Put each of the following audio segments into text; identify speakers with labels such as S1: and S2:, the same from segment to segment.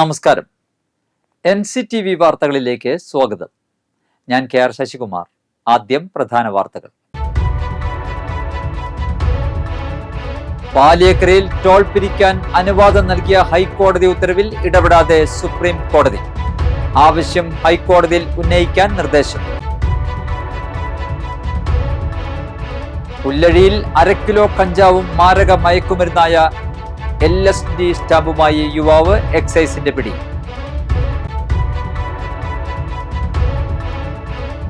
S1: നമസ്കാരം. N C T V വാർത്തകളിലേക്ക് സ്വാഗതം. ഞാൻ കെ ആർ ശശികുമാർ. ആദ്യം പ്രധാന വാർത്തകൾ. പാലിയക്കരയിൽ ടോൾ പിരിക്കാൻ അനുവാദം നൽകിയ ഹൈക്കോടതി ഉത്തരവിൽ ഇടപെടാതെ സുപ്രീം കോടതി. ആവശ്യം ഹൈക്കോടതിയിൽ ഉന്നയിക്കാൻ നിർദ്ദേശം. പുല്ലഴിയിൽ അരക്കിലോ കിലോ കഞ്ചാവും മാരക മയക്കുമരുന്നായ എൽ എസ് ഡി സ്റ്റാമ്പുമായി യുവാവ് എക്സൈസിന്റെ പിടി.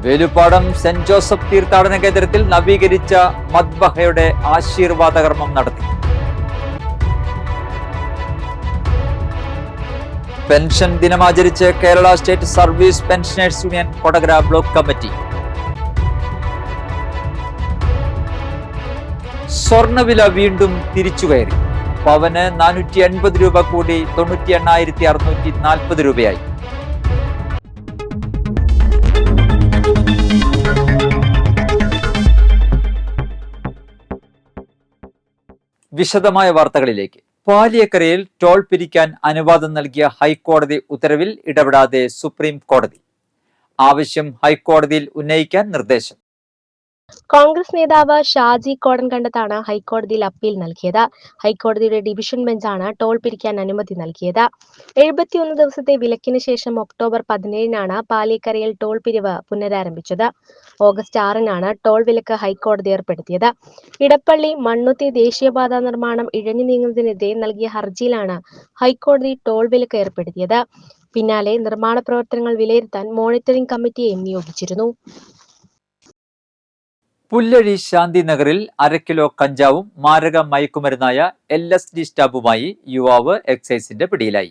S1: വേലുപ്പാടം സെന്റ് ജോസഫ് തീർത്ഥാടന കേന്ദ്രത്തിൽ നവീകരിച്ച മദ്ബഹയുടെ ആശീർവാദ കർമ്മം നടത്തി. Pension ദിനമാചരിച്ച് Kerala state service pensioners union Kodakara block committee. സ്വർണവില വീണ്ടും തിരിച്ചുകയറി. പവന് നാനൂറ്റി എൺപത് രൂപ കൂടി തൊണ്ണൂറ്റി എണ്ണായിരത്തി അറുന്നൂറ്റി നാൽപ്പത് രൂപയായി. വിശദമായ വാർത്തകളിലേക്ക്. പാലിയക്കരയിൽ ടോൾ പിരിക്കാൻ അനുവാദം നൽകിയ ഹൈക്കോടതി ഉത്തരവിൽ ഇടപെടാതെ സുപ്രീം കോടതി. ആവശ്യം ഹൈക്കോടതിയിൽ ഉന്നയിക്കാൻ നിർദ്ദേശം.
S2: കോൺഗ്രസ് നേതാവ് ഷാജി കോടൻകണ്ടത്താണ് ഹൈക്കോടതിയിൽ അപ്പീൽ നൽകിയത്. ഹൈക്കോടതിയുടെ ഡിവിഷൻ ബെഞ്ചാണ് ടോൾ പിരിക്കാൻ അനുമതി നൽകിയത്. എഴുപത്തിയൊന്ന് ദിവസത്തെ വിലക്കിന് ശേഷം ഒക്ടോബർ പതിനേഴിനാണ് പാലിക്കരയിൽ ടോൾ പിരിവ് പുനരാരംഭിച്ചത്. ഓഗസ്റ്റ് ആറിനാണ് ടോൾ വിലക്ക് ഹൈക്കോടതി ഏർപ്പെടുത്തിയത്. ഇടപ്പള്ളി മണ്ണുത്തി ദേശീയപാത നിർമ്മാണം ഇഴഞ്ഞു നീങ്ങുന്നതിനെതിരെ നൽകിയ ഹർജിയിലാണ് ഹൈക്കോടതി ടോൾ വിലക്ക് ഏർപ്പെടുത്തിയത്. പിന്നാലെ നിർമ്മാണ പ്രവർത്തനങ്ങൾ വിലയിരുത്താൻ മോണിറ്ററിംഗ് കമ്മിറ്റിയെ നിയോഗിച്ചിരുന്നു.
S1: പുല്ലഴി ശാന്തി നഗറിൽ അരക്കിലോ കിലോ കഞ്ചാവും മാരക മയക്കുമരുന്നായ എൽ എസ് ഡി സ്റ്റാമ്പുമായി യുവാവ് എക്സൈസിന്റെ പിടിയിലായി.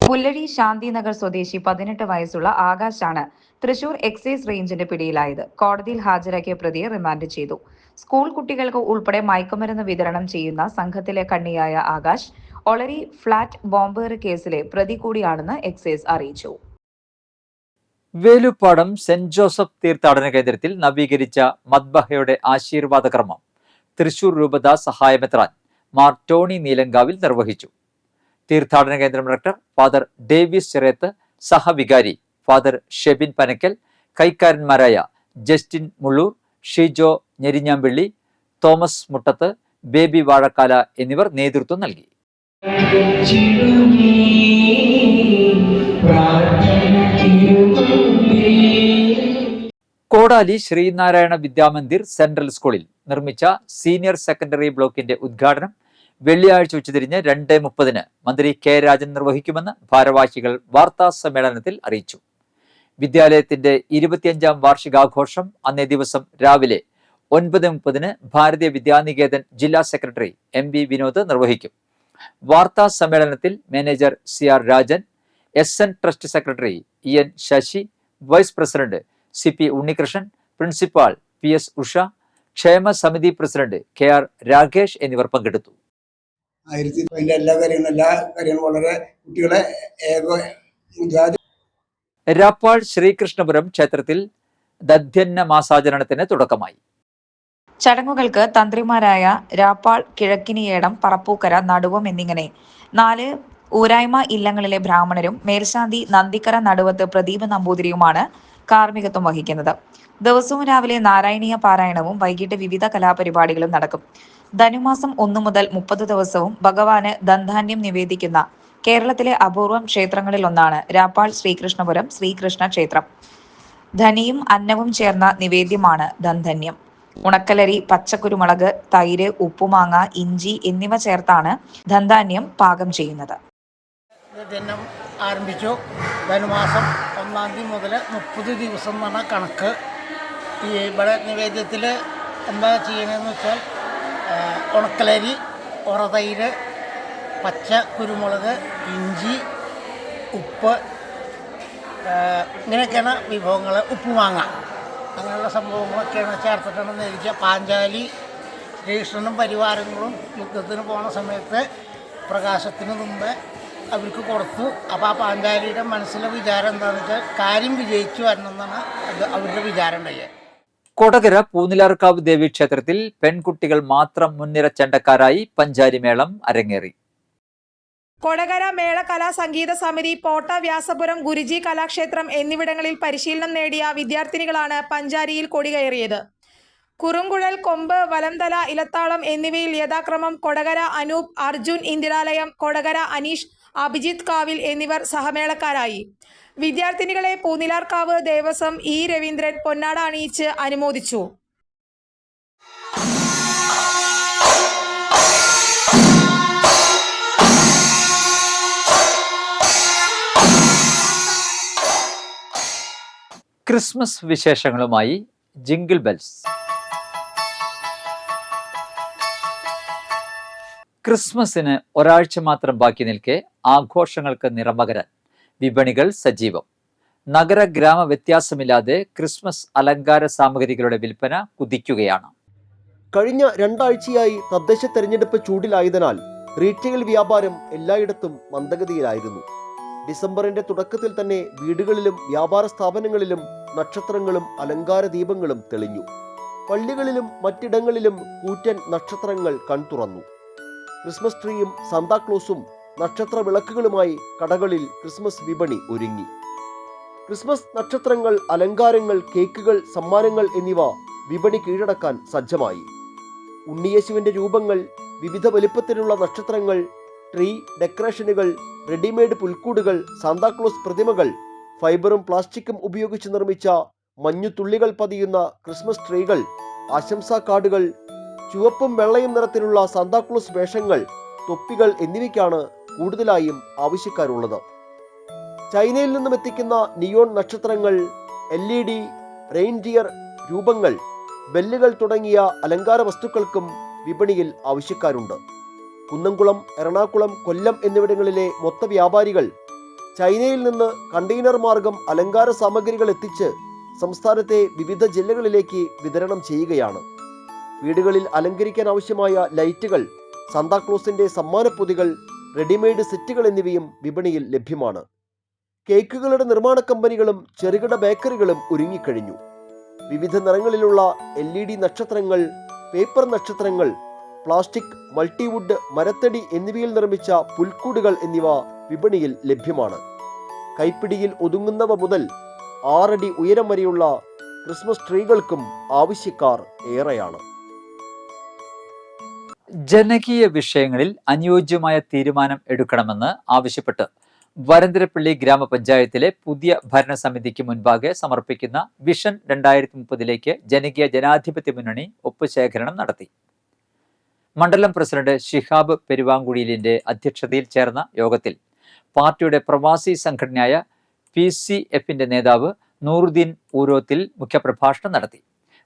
S3: പുല്ലഴി ശാന്തിനഗർ സ്വദേശി പതിനെട്ട് വയസ്സുള്ള ആകാശാണ് തൃശൂർ എക്സൈസ് റേഞ്ചിന്റെ പിടിയിലായത്. കോടതിയിൽ ഹാജരാക്കിയ പ്രതിയെ റിമാൻഡ് ചെയ്തു. സ്കൂൾ കുട്ടികൾക്ക് ഉൾപ്പെടെ മയക്കുമരുന്ന് വിതരണം ചെയ്യുന്ന സംഘത്തിലെ കണ്ണിയായ ആകാശ് ഒളരി ഫ്ളാറ്റ് ബോംബേറ് കേസിലെ പ്രതി കൂടിയാണെന്ന് എക്സൈസ് അറിയിച്ചു.
S1: വേലുപ്പാടം സെന്റ് ജോസഫ് തീർത്ഥാടന കേന്ദ്രത്തിൽ നവീകരിച്ച മദ്ബഹയുടെ ആശീർവാദ കർമ്മം തൃശൂർ രൂപത സഹായമെത്രാൻ മാർ ടോണി നീലങ്കാവിൽ നിർവഹിച്ചു. തീർത്ഥാടന കേന്ദ്രം ഡയറക്ടർ ഫാദർ ഡേവിസ് ചെറേത്ത് സഹവികാരി father Shebin Panakkal കൈക്കാരന്മാരായ Justin Mullur Shijo Njerinjampilly Thomas Muttath Baby Vazhakkala എന്നിവർ നേതൃത്വം നൽകി. കോടാലി ശ്രീനാരായണ വിദ്യാമന്ദിർ സെൻട്രൽ സ്കൂളിൽ നിർമ്മിച്ച സീനിയർ സെക്കൻഡറി ബ്ലോക്കിന്റെ ഉദ്ഘാടനം വെള്ളിയാഴ്ച ഉച്ചതിരിഞ്ഞ് രണ്ട് മുപ്പതിന് മന്ത്രി കെ രാജൻ നിർവഹിക്കുമെന്ന് ഭാരവാഹികൾ വാർത്താ സമ്മേളനത്തിൽ അറിയിച്ചു. വിദ്യാലയത്തിന്റെ ഇരുപത്തിയഞ്ചാം വാർഷികാഘോഷം അന്നേ ദിവസം രാവിലെ ഒൻപത് മുപ്പതിന് ഭാരതീയ വിദ്യാനികേതൻ ജില്ലാ സെക്രട്ടറി എം വി വിനോദ് നിർവഹിക്കും. വാർത്താ സമ്മേളനത്തിൽ manager C R Rajan S N trust secretary E N Sasi vice president C P Unnikrishnan principal P S Usha ക്ഷേമ സമിതി പ്രസിഡന്റ് കെ ആർ രാകേഷ് എന്നിവർ പങ്കെടുത്തു.
S4: ആയിരത്തി എല്ലാ കാര്യങ്ങളും എല്ലാ കാര്യങ്ങളും വളരെ കുട്ടികളെ ഏക ജാതി
S1: രാപ്പാൾ ശ്രീകൃഷ്ണപുരം ക്ഷേത്രത്തിൽ ദധ്യന്ന മാസാചരണത്തിന് തുടക്കമായി.
S3: ചടങ്ങുകൾക്ക് തന്ത്രിമാരായ രാപ്പാൾ കിഴക്കിനിയേടം പറപ്പൂക്കര നടുവം എന്നിങ്ങനെ നാല് ഊരായ്മ ഇല്ലങ്ങളിലെ ബ്രാഹ്മണരും മേൽശാന്തി നന്ദിക്കര നടുവത്ത് പ്രദീപ് നമ്പൂതിരിയുമാണ് കാർമ്മികത്വം വഹിക്കുന്നത്. ദിവസവും രാവിലെ നാരായണീയ പാരായണവും വൈകിട്ട് വിവിധ കലാപരിപാടികളും നടക്കും. ധനുമാസം ഒന്നു മുതൽ മുപ്പത് ദിവസവും ഭഗവാന് ദന്ധാന്യം നിവേദിക്കുന്ന കേരളത്തിലെ അപൂർവം ക്ഷേത്രങ്ങളിൽ ഒന്നാണ് രാപ്പാൾ ശ്രീകൃഷ്ണപുരം ശ്രീകൃഷ്ണ ക്ഷേത്രം. ധനിയും അന്നവും ചേർന്ന നിവേദ്യമാണ് ദന്ധന്യം ഉണക്കലരി പച്ചക്കുരുമുളക് തൈര് ഉപ്പുമാങ്ങ ഇഞ്ചി എന്നിവ ചേർത്താണ് ദന്ധാന്യം പാകം ചെയ്യുന്നത്.
S5: ദിനം ആരംഭിച്ചു. ധനുമാസം ഒന്നാം തീയതി മുതൽ മുപ്പത് ദിവസം എന്നാണ് കണക്ക്. ഈ ഇവിടെ നിവേദ്യത്തിൽ എന്താ ചെയ്യണമെന്ന് വെച്ചാൽ ഉണക്കലരി ഉറതൈര് പച്ച കുരുമുളക് ഇഞ്ചി ഉപ്പ് ഇങ്ങനെയൊക്കെയാണ് വിഭവങ്ങൾ ഉപ്പ് മാങ്ങ. അങ്ങനെയുള്ള സംഭവങ്ങളൊക്കെയാണ് ചേർത്തിട്ടാണ് നേരിച്ച പാഞ്ചാലി ശ്രീകൃഷ്ണനും പരിവാരങ്ങളും യുദ്ധത്തിന് പോണ സമയത്ത് പ്രകാശത്തിന് മുമ്പ് അവർക്ക് കൊടുത്തു. അപ്പോൾ ആ പാഞ്ചാലിയുടെ മനസ്സിലെ വിചാരം എന്താണെന്ന് വെച്ചാൽ കാര്യം വിജയിച്ചു വരണമെന്നാണ് അത് അവരുടെ വിചാരം ഉണ്ടായത്.
S1: കൊടകര പൂനിലാർക്കാവ് ദേവി ക്ഷേത്രത്തിൽ പെൺകുട്ടികൾ മാത്രം മുൻനിര ചണ്ടക്കാരായി പഞ്ചാരിമേളം അരങ്ങേറി.
S3: കൊടകര മേള കലാ സംഗീത സമിതി പോട്ട വ്യാസപുരം ഗുരുജി കലാക്ഷേത്രം എന്നിവിടങ്ങളിൽ പരിശീലനം നേടിയ വിദ്യാർത്ഥിനികളാണ് പഞ്ചാരിയിൽ കൊടികയറിയത് കുറുങ്കുഴൽ കൊമ്പ് വലംതല ഇലത്താളം എന്നിവയിൽ യഥാക്രമം കൊടകര അനൂപ് അർജുൻ ഇന്ദിരാലയം കൊടകര അനീഷ് അഭിജിത്ത് കാവിൽ എന്നിവർ സഹമേളക്കാരായി. വിദ്യാർത്ഥിനികളെ പൂനിലാർക്കാവ് ദേവസ്വം ഇ രവീന്ദ്രൻ പൊന്നാട അണിയിച്ച് അനുമോദിച്ചു.
S1: ക്രിസ്മസ് വിശേഷങ്ങളുമായി ജിങ്കിൾ ബെൽസ്. ക്രിസ്മസിന് ഒരാഴ്ച മാത്രം ബാക്കി നിൽക്കെ ആഘോഷങ്ങൾക്ക് നിറമകരാൻ വിപണികൾ സജീവം. നഗര ഗ്രാമ വ്യത്യാസമില്ലാതെ ക്രിസ്മസ് അലങ്കാര സാമഗ്രികളുടെ വിൽപ്പന കുതിക്കുകയാണ്.
S6: കഴിഞ്ഞ രണ്ടാഴ്ചയായി തദ്ദേശ തെരഞ്ഞെടുപ്പ് ചൂടിലായതിനാൽ റീറ്റെയിൽ വ്യാപാരം എല്ലായിടത്തും മന്ദഗതിയിലായിരുന്നു. ഡിസംബറിന്റെ തുടക്കത്തിൽ തന്നെ വീടുകളിലും വ്യാപാര സ്ഥാപനങ്ങളിലും നക്ഷത്രങ്ങളും അലങ്കാര ദീപങ്ങളും തെളിഞ്ഞു. പള്ളികളിലും മറ്റിടങ്ങളിലും കൂറ്റൻ നക്ഷത്രങ്ങൾ കൺതുറന്നു. ക്രിസ്മസ് ട്രീയും സാന്താക്ലോസും നക്ഷത്ര വിളക്കുകളുമായി കടകളിൽ ക്രിസ്മസ് വിപണി ഒരുങ്ങി. ക്രിസ്മസ് നക്ഷത്രങ്ങൾ അലങ്കാരങ്ങൾ കേക്കുകൾ സമ്മാനങ്ങൾ എന്നിവ വിപണി കീഴടക്കാൻ സജ്ജമായി. ഉണ്ണിയേശുവിന്റെ രൂപങ്ങൾ വിവിധ വലിപ്പത്തിലുള്ള നക്ഷത്രങ്ങൾ ട്രീ ഡെക്കറേഷനുകൾ റെഡിമെയ്ഡ് പുൽക്കൂടുകൾ സാന്താക്ലോസ് പ്രതിമകൾ ഫൈബറും പ്ലാസ്റ്റിക്കും ഉപയോഗിച്ച് നിർമ്മിച്ച മഞ്ഞുതുള്ളികൾ പതിയുന്ന ക്രിസ്മസ് ട്രീകൾ ആശംസാ കാർഡുകൾ ചുവപ്പും വെള്ളയും നിറത്തിലുള്ള സാന്താക്ലോസ് വേഷങ്ങൾ തൊപ്പികൾ എന്നിവയ്ക്കാണ് കൂടുതലായും ആവശ്യക്കാരുള്ളത്. ചൈനയിൽ നിന്നും എത്തിക്കുന്ന നിയോൺ നക്ഷത്രങ്ങൾ എൽ ഇ ഡി റെയിൻഡിയർ രൂപങ്ങൾ ബെല്ലുകൾ തുടങ്ങിയ അലങ്കാര വസ്തുക്കൾക്കും വിപണിയിൽ ആവശ്യക്കാരുണ്ട്. കുന്നംകുളം എറണാകുളം കൊല്ലം എന്നിവിടങ്ങളിലെ മൊത്ത വ്യാപാരികൾ ചൈനയിൽ നിന്ന് കണ്ടെയ്നർ മാർഗം അലങ്കാര സാമഗ്രികൾ എത്തിച്ച് സംസ്ഥാനത്തെ വിവിധ ജില്ലകളിലേക്ക് വിതരണം ചെയ്യുകയാണ്. വീടുകളിൽ അലങ്കരിക്കാൻ ആവശ്യമായ ലൈറ്റുകൾ സാന്താക്ലോസിന്റെ സമ്മാനപ്പൊതികൾ റെഡിമെയ്ഡ് സെറ്റുകൾ എന്നിവയും വിപണിയിൽ ലഭ്യമാണ്. കേക്കുകളുടെ നിർമ്മാണ കമ്പനികളും ചെറുകിട ബേക്കറികളും ഒരുങ്ങിക്കഴിഞ്ഞു. വിവിധ നിറങ്ങളിലുള്ള എൽ ഇ ഡി നക്ഷത്രങ്ങൾ പേപ്പർ നക്ഷത്രങ്ങൾ പ്ലാസ്റ്റിക് മൾട്ടിവുഡ് മരത്തടി എന്നിവയിൽ നിർമ്മിച്ച പുൽക്കൂടുകൾ എന്നിവ വിപണിയിൽ ലഭ്യമാണ്. കൈപ്പിടിയിൽ ഒതുങ്ങുന്നവ മുതൽ ആറടി ഉയരം വരെയുള്ള ക്രിസ്മസ് ട്രീകൾക്കും ആവശ്യക്കാർ ഏറെയാണ്.
S1: ജനകീയ വിഷയങ്ങളിൽ അനുയോജ്യമായ തീരുമാനം എടുക്കണമെന്ന് ആവശ്യപ്പെട്ട് വരന്തരപ്പള്ളി ഗ്രാമപഞ്ചായത്തിലെ പുതിയ ഭരണസമിതിക്ക് മുൻപാകെ സമർപ്പിക്കുന്ന വിഷൻ രണ്ടായിരത്തി മുപ്പതിലേക്ക് ജനകീയ ജനാധിപത്യ മുന്നണി ഒപ്പുശേഖരണം നടത്തി. മണ്ഡലം പ്രസിഡന്റ് ഷിഹാബ് പെരുവാങ്കുടിയിലിന്റെ അധ്യക്ഷതയിൽ ചേർന്ന യോഗത്തിൽ പാർട്ടിയുടെ പ്രവാസി സംഘടനയായ പി സി എഫിന്റെ നേതാവ് നൂറുദ്ദീൻ ഊരോത്തിൽ മുഖ്യപ്രഭാഷണം നടത്തി.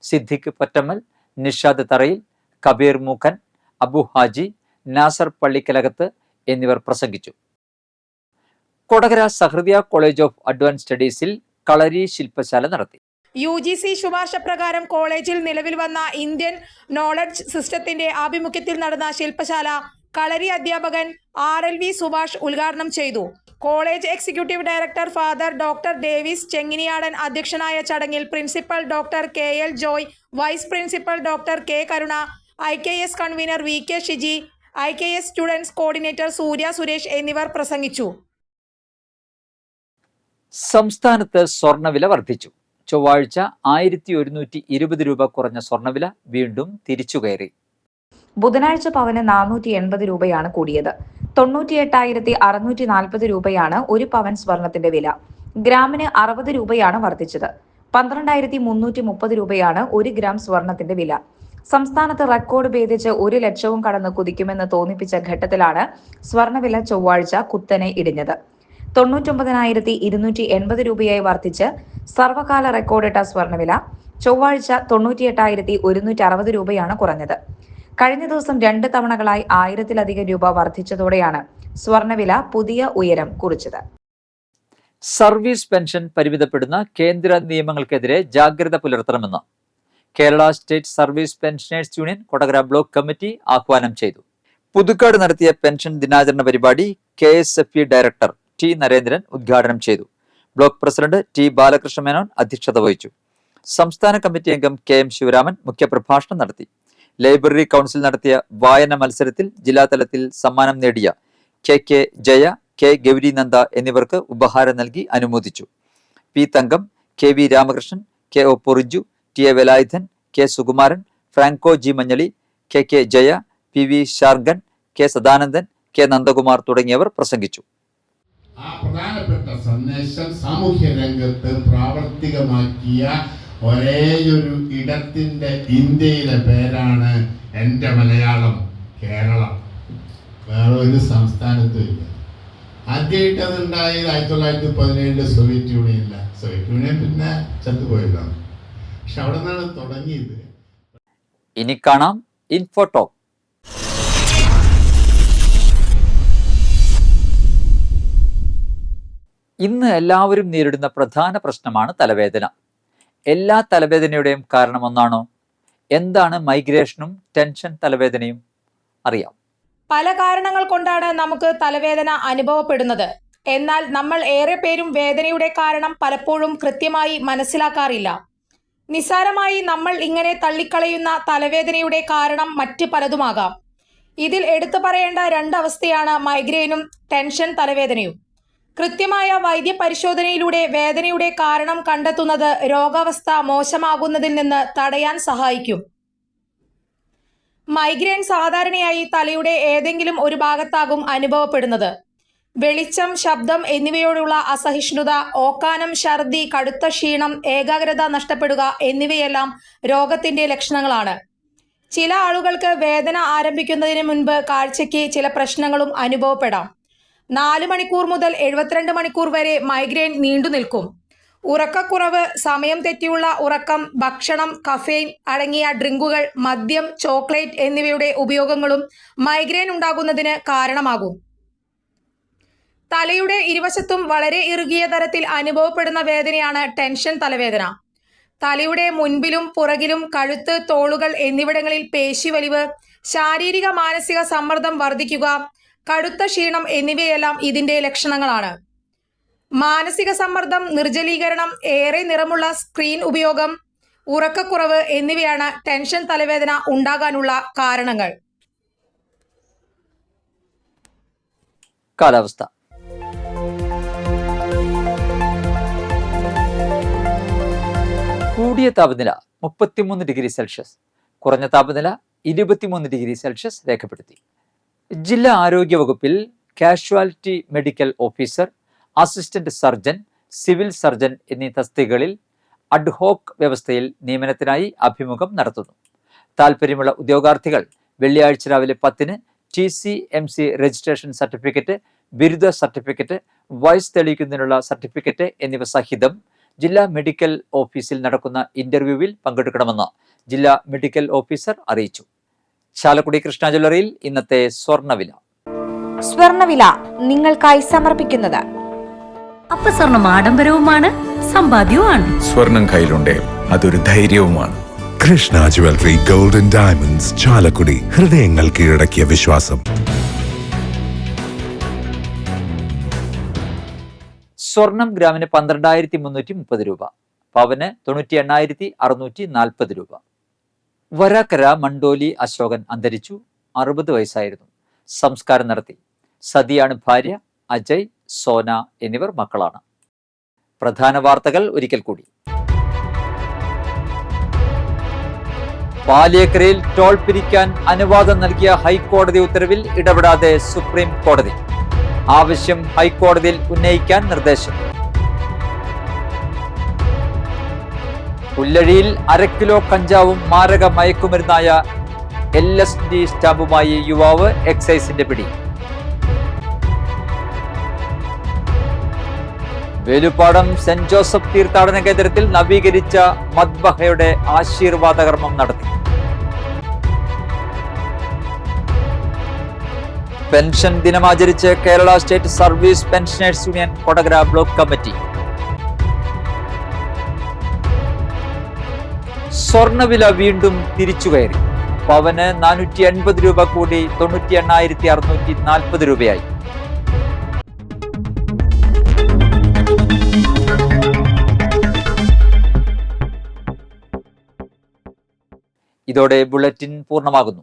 S1: സിദ്ദിഖ് പൊറ്റമ്മൽ നിഷാദ് തറയിൽ കബീർ മൂക്കൻ അബു ഹാജി നാസർ പള്ളിക്കലകത്ത് എന്നിവർ പ്രസംഗിച്ചു. Kodakara Sahrudaya college of advance സ്റ്റഡീസിൽ kalari ശില്പശാല നടത്തി.
S3: യു ജി സി ശുപാർശ പ്രകാരം കോളേജിൽ നിലവിൽ വന്ന ഇന്ത്യൻ നോളജ് സിസ്റ്റത്തിന്റെ ആഭിമുഖ്യത്തിൽ നടന്ന ശില്പശാല കളരി അധ്യാപകൻ ആർ എൽ വി സുഭാഷ് ഉദ്ഘാടനം ചെയ്തു. College executive director father doctor Davis Chenginiyadan അധ്യക്ഷനായ ചടങ്ങിൽ principal doctor K L Joy vice principal doctor K Karuna I K S convener V K Shiji I K S students coordinator Surya Suresh എന്നിവർ പ്രസംഗിച്ചു.
S1: സംസ്ഥാനത്ത് സ്വർണവില വർദ്ധിച്ചു. ചൊവ്വാഴ്ച ആയിരത്തി ഒരുന്നൂറ്റി ഇരുപത് രൂപ കുറഞ്ഞ സ്വർണവില വീണ്ടും തിരിച്ചുകയറി
S3: ബുധനാഴ്ച പവന് നാനൂറ്റി എൺപത് രൂപയാണ് കൂടിയത്. തൊണ്ണൂറ്റി എട്ടായിരത്തി അറുന്നൂറ്റി നാൽപ്പത് രൂപയാണ് ഒരു പവൻ സ്വർണത്തിന്റെ വില. ഗ്രാമിന് അറുപത് രൂപയാണ് വർദ്ധിച്ചത്. പന്ത്രണ്ടായിരത്തി മുന്നൂറ്റി മുപ്പത് രൂപയാണ് ഒരു ഗ്രാം സ്വർണത്തിന്റെ വില. സംസ്ഥാനത്ത് റെക്കോർഡ് ഭേദിച്ച് ഒരു ലക്ഷവും കടന്ന് കുതിക്കുമെന്ന് തോന്നിപ്പിച്ച ഘട്ടത്തിലാണ് സ്വർണവില ചൊവ്വാഴ്ച കുത്തനെ ഇടിഞ്ഞത്. തൊണ്ണൂറ്റൊമ്പതിനായിരത്തി ഇരുന്നൂറ്റി എൺപത് രൂപയായി വർദ്ധിച്ച് സർവകാല റെക്കോർഡിട്ട സ്വർണവില ചൊവ്വാഴ്ച തൊണ്ണൂറ്റിയെട്ടായിരത്തി ഒരുന്നൂറ്റി അറുപത് രൂപയാണ് കുറഞ്ഞത്. കഴിഞ്ഞ ദിവസം രണ്ട് തവണകളായി ആയിരത്തിലധികം രൂപ വർദ്ധിച്ചതോടെയാണ് സ്വർണവില പുതിയ ഉയരം കുറിച്ചത്.
S1: സർവീസ് പെൻഷൻ പരിമിതപ്പെടുന്ന കേന്ദ്ര നിയമങ്ങൾക്കെതിരെ ജാഗ്രത പുലർത്തണമെന്ന് Kerala state service pensioners union Kodakara block committee ആഹ്വാനം ചെയ്തു. പുതുക്കാട് നടത്തിയ പെൻഷൻ ദിനാചരണ പരിപാടി K S F E director T Narendran ഉദ്ഘാടനം ചെയ്തു. Block president T Balakrishna Menon അധ്യക്ഷത വഹിച്ചു. സംസ്ഥാന കമ്മിറ്റി അംഗം കെ എം ശിവരാമൻ മുഖ്യപ്രഭാഷണം നടത്തി. ലൈബ്രറി കൗൺസിൽ നടത്തിയ വായന മത്സരത്തിൽ ജില്ലാതലത്തിൽ സമ്മാനം നേടിയ K K Jaya K Gaurinanda എന്നിവർക്ക് ഉപഹാരം നൽകി അനുമോദിച്ചു. P Thankam K V Ramakrishnan K O Porinju T A Velayudhan K Sukumaran Franco G Manjali K K Jaya P V Shargan K Sadanandan K Nandakumar തുടങ്ങിയവർ പ്രസംഗിച്ചു.
S7: ആ പ്രധാനപ്പെട്ട സന്ദേശം സാമൂഹ്യ രംഗത്ത് പ്രാവർത്തികമാക്കിയ ഒരേയൊരു ഇടത്തിന്റെ ഇന്ത്യയിലെ പേരാണ് എന്റെ മലയാളം കേരളം. വേറെ ഒരു സംസ്ഥാനത്തും ഇല്ല. ആദ്യമായിട്ട് അതുണ്ടായത് ആയിരത്തി തൊള്ളായിരത്തി പതിനേഴിൽ സോവിയറ്റ് യൂണിയനില്ല സോവിയറ്റ് യൂണിയൻ പിന്നെ ചത്തുപോയതാണ്. പക്ഷെ അവിടെ നിന്നാണ് തുടങ്ങിയത്.
S1: ഇനി കാണാം ഇൻഫോടോക്ക് ഇന്ന് എല്ലാവരും നേരിടുന്ന പ്രധാന പ്രശ്നമാണ് തലവേദന. എല്ലാ തലവേദനയുടെയും കാരണം ഒന്നാണോ എന്താണ് മൈഗ്രേഷനും ടെൻഷൻ തലവേദനയും? അറിയാം.
S8: പല കാരണങ്ങൾ കൊണ്ടാണ് നമുക്ക് തലവേദന അനുഭവപ്പെടുന്നത്. എന്നാൽ നമ്മൾ ഏറെ പേരും വേദനയുടെ കാരണം പലപ്പോഴും കൃത്യമായി മനസ്സിലാക്കാറില്ല. നിസ്സാരമായി നമ്മൾ ഇങ്ങനെ തള്ളിക്കളയുന്ന തലവേദനയുടെ കാരണം മറ്റ് പലതുമാകാം. ഇതിൽ എടുത്തു പറയേണ്ട രണ്ടവസ്ഥയാണ് മൈഗ്രെയിനും ടെൻഷൻ തലവേദനയും. കൃത്യമായ വൈദ്യപരിശോധനയിലൂടെ വേദനയുടെ കാരണം കണ്ടെത്തുന്നത് രോഗാവസ്ഥ മോശമാകുന്നതിൽ നിന്ന് തടയാൻ സഹായിക്കും. മൈഗ്രെയിൻ സാധാരണയായി തലയുടെ ഏതെങ്കിലും ഒരു ഭാഗത്താകും അനുഭവപ്പെടുന്നത്. വെളിച്ചം ശബ്ദം എന്നിവയോടുള്ള അസഹിഷ്ണുത ഓക്കാനം ഛർദി കടുത്ത ക്ഷീണം ഏകാഗ്രത നഷ്ടപ്പെടുക എന്നിവയെല്ലാം രോഗത്തിന്റെ ലക്ഷണങ്ങളാണ്. ചില ആളുകൾക്ക് വേദന ആരംഭിക്കുന്നതിന് മുൻപ് കാഴ്ചയ്ക്ക് ചില പ്രശ്നങ്ങളും അനുഭവപ്പെടാം. നാല് മണിക്കൂർ മുതൽ എഴുപത്തിരണ്ട് മണിക്കൂർ വരെ മൈഗ്രെയിൻ നീണ്ടു നിൽക്കും. ഉറക്കക്കുറവ് സമയം തെറ്റിയുള്ള ഉറക്കം ഭക്ഷണം കഫെയിൻ അടങ്ങിയ ഡ്രിങ്കുകൾ മദ്യം ചോക്ലേറ്റ് എന്നിവയുടെ ഉപയോഗങ്ങളും മൈഗ്രെയിൻ ഉണ്ടാകുന്നതിന് കാരണമാകും. തലയുടെ ഇരുവശത്തും വളരെ ഇറുകിയ തരത്തിൽ അനുഭവപ്പെടുന്ന വേദനയാണ് ടെൻഷൻ തലവേദന. തലയുടെ മുൻപിലും പുറകിലും കഴുത്ത് തോളുകൾ എന്നിവിടങ്ങളിൽ പേശിവലിവ് ശാരീരിക മാനസിക സമ്മർദ്ദം വർദ്ധിക്കുക കടുത്ത ക്ഷീണം എന്നിവയെല്ലാം ഇതിന്റെ ലക്ഷണങ്ങളാണ്. മാനസിക സമ്മർദ്ദം നിർജലീകരണം ഏറെ നിറമുള്ള സ്ക്രീൻ ഉപയോഗം ഉറക്കക്കുറവ് എന്നിവയാണ് ടെൻഷൻ തലവേദന ഉണ്ടാകാനുള്ള കാരണങ്ങൾ.
S1: കാലാവസ്ഥ. കൂടിയ താപനില മുപ്പത്തിമൂന്ന് ഡിഗ്രി സെൽഷ്യസ്. കുറഞ്ഞ താപനില ഇരുപത്തിമൂന്ന് ഡിഗ്രി സെൽഷ്യസ് രേഖപ്പെടുത്തി. ജില്ലാ ആരോഗ്യ വകുപ്പിൽ casualty medical officer assistant surgeon civil surgeon എന്നീ തസ്തികകളിൽ അഡ്ഹോക്ക് വ്യവസ്ഥയിൽ നിയമനത്തിനായി അഭിമുഖം നടത്തുന്നു. താൽപ്പര്യമുള്ള ഉദ്യോഗാർത്ഥികൾ വെള്ളിയാഴ്ച രാവിലെ പത്തിന് T C M C registration certificate ബിരുദ സർട്ടിഫിക്കറ്റ് വയസ്സ് തെളിയിക്കുന്നതിനുള്ള സർട്ടിഫിക്കറ്റ് എന്നിവ സഹിതം ജില്ലാ മെഡിക്കൽ ഓഫീസിൽ നടക്കുന്ന ഇന്റർവ്യൂവിൽ പങ്കെടുക്കണമെന്ന് ജില്ലാ മെഡിക്കൽ ഓഫീസർ അറിയിച്ചു. ചാലക്കുടി കൃഷ്ണ ജ്വല്ലറിയിൽ ഇന്നത്തെ സ്വർണവില
S3: സ്വർണവില നിങ്ങൾക്കായി സമർപ്പിക്കുന്നത്.
S9: അപ്പസ്വർണം ആഡംബരവുമാണ് സമ്പാദ്യവുമാണ്.
S10: സ്വർണം കയ്യിലുണ്ടേ അതൊരു ധൈര്യവുമാണ്.
S11: Krishna jewellery golden diamonds Chalakudy. ഹൃദയങ്ങൾ കീഴടക്കിയ വിശ്വാസം.
S1: സ്വർണം ഗ്രാമിന് പന്ത്രണ്ടായിരത്തി മുന്നൂറ്റി മുപ്പത് രൂപ പവന് തൊണ്ണൂറ്റി എണ്ണായിരത്തി അറുന്നൂറ്റി നാൽപ്പത് രൂപ. വരാക്കര മണ്ടോലി അശോകൻ അന്തരിച്ചു അറുപത് വയസ്സായിരുന്നു. സംസ്കാരം നടത്തി. സതിയാണ് ഭാര്യ അജയ് സോന എന്നിവർ മക്കളാണ്. പ്രധാന വാർത്തകൾ ഒരിക്കൽ കൂടി. പാലിയക്കരയിൽ ടോൾ പിരിക്കാൻ അനുവാദം നൽകിയ ഹൈക്കോടതി ഉത്തരവിൽ ഇടപെടാതെ സുപ്രീം കോടതി. ആവശ്യം ഹൈക്കോടതിയിൽ ഉന്നയിക്കാൻ നിർദ്ദേശം. പുല്ലഴിയിൽ അരക്കിലോ കിലോ കഞ്ചാവും മാരക മയക്കുമരുന്നായ എൽ എസ് ഡി സ്റ്റാമ്പുമായി യുവാവ് എക്സൈസിന്റെ പിടി. വേലുപ്പാടം സെന്റ് ജോസഫ് തീർത്ഥാടന കേന്ദ്രത്തിൽ നവീകരിച്ച മദ്ബഹയുടെ ആശീർവാദകർമ്മം നടത്തി. Pension ദിനമാചരിച്ച് Kerala state service pensioners union Kodakara block committee. സ്വർണവില വീണ്ടും തിരിച്ചുകയറി. പവന് നാനൂറ്റി എൺപത് രൂപ കൂടി തൊണ്ണൂറ്റി എണ്ണായിരത്തി അറുന്നൂറ്റി നാൽപ്പത് രൂപയായി. ഇതോടെ ബുള്ളറ്റിൻ പൂർണമാകുന്നു.